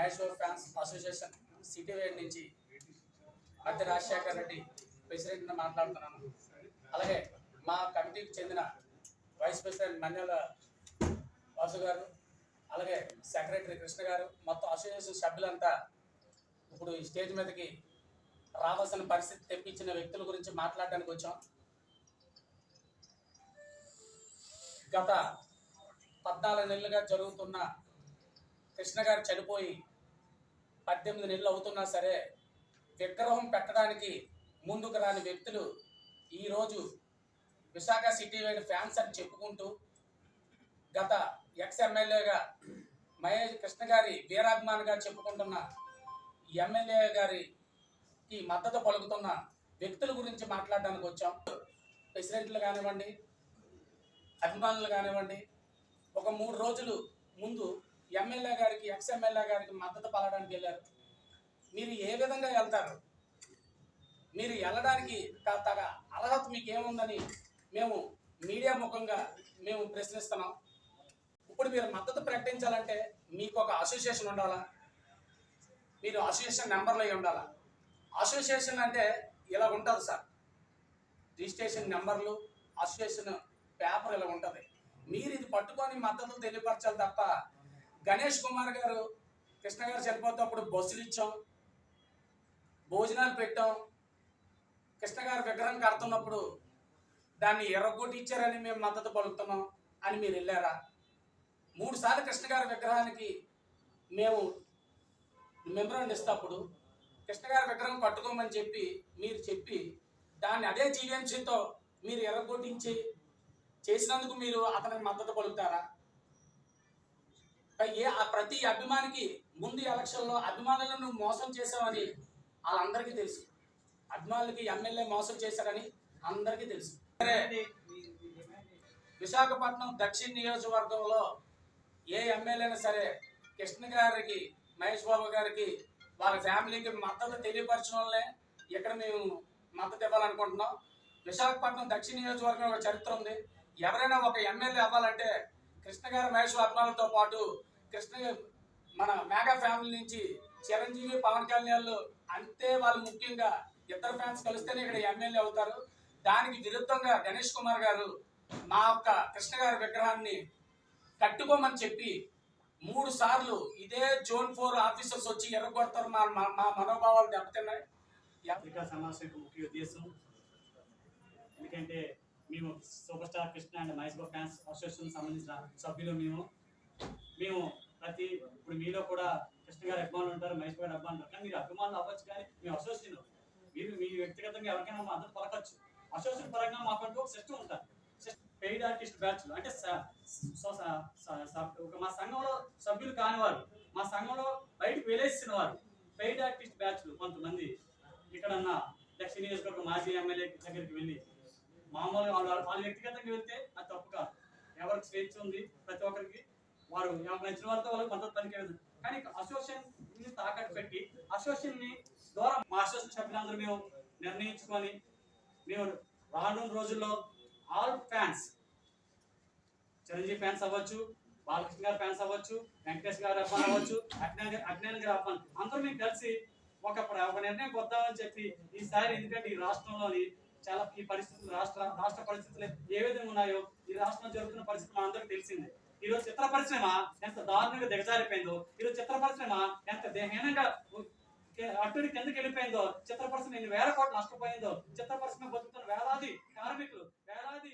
Maheshwar fans association city వేడి నుంచి మధ్య రాజశేఖర్ రెడ్డి ప్రెసిడెంట్ని మాట్లాడుతున్నాను. అలాగే మా కమిటీకి చెందిన వైస్ ప్రెసిడెంట్ మన్యాల వాసు గారు అలాగే సెక్రటరీ కృష్ణ గారు మొత్తం అసోసియేషన్ సభ్యులంతా ఇప్పుడు ఈ స్టేజ్ మీదకి రావాల్సిన పరిస్థితి తెప్పించిన వ్యక్తుల గురించి మాట్లాడడానికి వచ్చాం. గత పద్నాలుగు నెలలుగా జరుగుతున్న కృష్ణ గారు చనిపోయి పద్దెనిమిది నెలలు అవుతున్నా సరే విగ్రహం పెట్టడానికి ముందుకు రాని వ్యక్తులు ఈరోజు విశాఖ సిటీ వైడ్ ఫ్యాన్స్ అని చెప్పుకుంటూ గత ఎక్స్ ఎమ్మెల్యేగా మహేష్ కృష్ణ గారి వీరాభిమానిగా చెప్పుకుంటున్న ఎమ్మెల్యే గారికి మద్దతు పలుకుతున్న వ్యక్తుల గురించి మాట్లాడడానికి వచ్చాం. ప్రెసిడెంట్లు కానివ్వండి అభిమానులు కానివ్వండి ఒక మూడు రోజులు ముందు ఎమ్మెల్యే గారికి ఎక్స్ ఎమ్మెల్యే గారికి మద్దతు పలడానికి వెళ్ళారు. మీరు ఏ విధంగా వెళ్తారు? మీరు వెళ్ళడానికి త- తగ అర్హత మీకు ఏముందని మేము మీడియా ముఖంగా మేము ప్రశ్నిస్తున్నాం. ఇప్పుడు మీరు మద్దతు ప్రకటించాలంటే మీకు ఒక అసోసియేషన్ ఉండాలా? మీరు అసోసియేషన్ నెంబర్లో అయి ఉండాలా? అసోసియేషన్ అంటే ఇలా ఉంటుంది సార్. రిజిస్ట్రేషన్ నెంబర్లు అసోసియేషన్ పేపర్ ఇలా ఉంటుంది. మీరు ఇది పట్టుకొని మద్దతు తెలియపరచాలి తప్ప గణేష్ కుమార్ గారు కృష్ణ గారు చనిపోతే బస్సులు ఇచ్చాం భోజనాలు పెట్టాం. కృష్ణ గారు విగ్రహం కడుతున్నప్పుడు దాన్ని ఎర్రగొట్టి ఇచ్చారని మేము మద్దతు పలుకుతున్నాం అని మీరు వెళ్ళారా? మూడుసార్లు కృష్ణ గారి విగ్రహానికి మేము మెమరాండ్ ఇస్తప్పుడు కృష్ణ గారి విగ్రహం కట్టుకోమని చెప్పి మీరు చెప్పి దాన్ని అదే జీవీఎంసీతో మీరు ఎర్రగొట్టించి చేసినందుకు మీరు అతనికి మద్దతు పలుకుతారా? ఏ ఆ ప్రతి అభిమానికి ముందు ఎలక్షన్లో అభిమానులను నువ్వు మోసం చేసావని వాళ్ళందరికీ తెలుసు. అభిమానులకి ఎమ్మెల్యే మోసం చేశారని అందరికీ తెలుసు. సరే విశాఖపట్నం దక్షిణ నియోజకవర్గంలో ఏ ఎమ్మెల్యేనా అయినా సరే కృష్ణ గారికి మహేష్ బాబు గారికి వాళ్ళ ఫ్యామిలీకి మద్దతు తెలియపరచడం వల్లే ఇక్కడ మేము మద్దతు ఇవ్వాలనుకుంటున్నాం. విశాఖపట్నం దక్షిణ నియోజకవర్గం ఒక చరిత్ర ఉంది. ఎవరైనా ఒక ఎమ్మెల్యే అవ్వాలంటే కృష్ణగారి మహేష్ అభిమానులతో పాటు కృష్ణ మన మేఘా ఫ్యామిలీ నుంచి చిరంజీవి పవన్ కళ్యాణ్లు అంతే వాళ్ళు ముఖ్యంగా ఇద్దరు ఫ్యాన్స్ కలిస్తేనే ఇక్కడ ఎమ్మెల్యే అవుతారు. దానికి విరుద్ధంగా గణేష్ కుమార్ గారు మా యొక్క కృష్ణ గారి విగ్రహాన్ని కట్టుకోమని చెప్పి మూడు సార్లు ఇదే జోన్ ఫోర్ ఆఫీసర్స్ వచ్చి ఎర్రగొడతారు మా మా- మా మనోభావాలు దెబ్బతిన్నాయి. పత్రికా సమావేశం యొక్క ముఖ్య ఉద్దేశం ఎందుకంటే మేము super star Krishna and Mahesh Babu fans association సంబంధించిన సభ్యులు మేము. మేము ప్రతి ఇప్పుడు మీలో కూడా కృష్ణ గారు అభిమానులు ఉంటారు మహేష్ గారు అభిమానులు ఉంటారు. మీరు అభిమానులు అవ్వచ్చు కానీ మేము అసోసియేషన్ మీరు మీ వ్యక్తిగతంగా ఎవరికైనా మద్దతు పలకచ్చు అసోసియేషన్ పరంగా మాకంటూ ఒక సిస్టమ్ ఉంటారు పెయిడ్ ఆర్టిస్ట్ బ్యాచ్ అంటే ఒక మా సంఘంలో సభ్యులు కానివారు మా సంఘంలో బయటకు వెళ్ళేసిన వారు పెయిడ్ ఆర్టిస్ట్ బ్యాచ్లు కొంతమంది ఇక్కడన్న దక్షిణ నియోజకవర్గం మాజీ ఎమ్మెల్యే దగ్గరికి వెళ్ళి మామూలుగా వాళ్ళ వాళ్ళ వ్యక్తిగతంగా వెళ్తే అది తప్పు కాదు. ఎవరికి స్వేచ్ఛ ఉంది ప్రతి ఒక్కరికి వారు ఎవరికి నచ్చిన వారితో వాళ్ళకి మద్దతు పనికేది కానీ అసోసియేషన్ని తాకట్టు పెట్టి అసోసియేషన్ని ద్వారా మా అసోసియేషన్ సభ్యులందరూ మేము నిర్ణయించుకొని మేము రానున్న రోజుల్లో ఆల్ ఫ్యాన్స్ చిరంజీవి ఫ్యాన్స్ అవ్వచ్చు బాలకృష్ణ గారి ఫ్యాన్స్ అవ్వచ్చు వెంకటేష్ గారు అబ్బాయి అవ్వచ్చు అజ్ఞాన్ అజ్ఞాన్ గారి అబ్బాయి అందరూ మేము కలిసి ఒక ఒక నిర్ణయం కొద్దామని చెప్పి ఈసారి ఎందుకంటే ఈ రాష్ట్రంలోని చాలా ఈ పరిస్థితులు రాష్ట్ర రాష్ట్ర పరిస్థితులు ఏ విధంగా ఉన్నాయో ఈ రాష్ట్రంలో జరుగుతున్న పరిస్థితులు మనందరికీ తెలిసిందే. ఈరోజు చిత్ర పరిశ్రమ ఎంత దారుణంగా దిగజారిపోయిందో. ఈరోజు చిత్ర పరిశ్రమ ఎంత దేహీనంగా అట్టుడి కిందకి వెళ్ళిపోయిందో. చిత్ర పరిశ్రమ ఎన్ని వేల కోట్లు నష్టపోయిందో. చిత్ర పరిశ్రమ బతుకుతున్న వేలాది కార్మికులు వేలాది